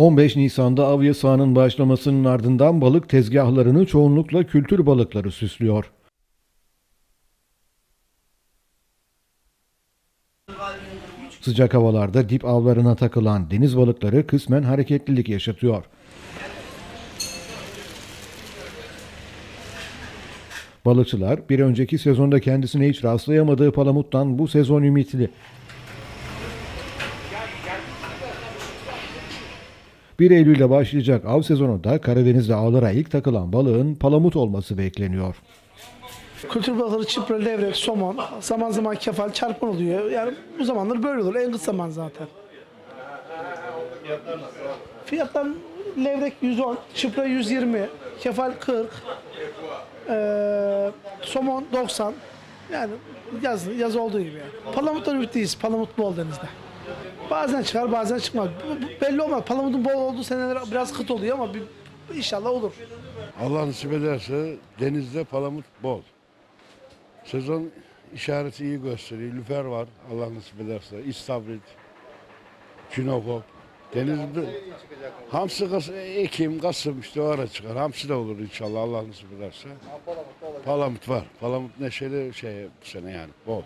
15 Nisan'da av yasağının başlamasının ardından balık tezgahlarını çoğunlukla kültür balıkları süslüyor. Sıcak havalarda dip avlarına takılan deniz balıkları kısmen hareketlilik yaşatıyor. Balıkçılar bir önceki sezonda kendisine hiç rastlayamadığı palamuttan bu sezon ümitli. 1 Eylül'de başlayacak av sezonunda Karadeniz'de ağlara ilk takılan balığın palamut olması bekleniyor. Kültür balıkları çipre, levrek, somon, zaman zaman kefal, çarpın oluyor. Yani bu zamanlar böyle olur. En kısa zaman zaten. Fiyatlar levrek 110, çipre 120, kefal 40, eee, somon 90. Yani yaz, yaz olduğu gibi yani. Palamutlar ümitliyiz. Palamut bol denizde. Bazen çıkar bazen çıkmaz. Belli olmaz. Palamutun bol olduğu seneler biraz kıt oluyor ama bir, inşallah olur. Allah nasip ederse denizde palamut bol. Sezon işareti iyi gösteriyor. Lüfer var Allah nasip ederse. İstavrit, Çinokop. Denizde hamsi Kas Ekim, Kasım işte o ara çıkar. Hamsi de olur inşallah Allah nasip ederse. Palamut var. Palamut neşeli şey bu sene yani bol.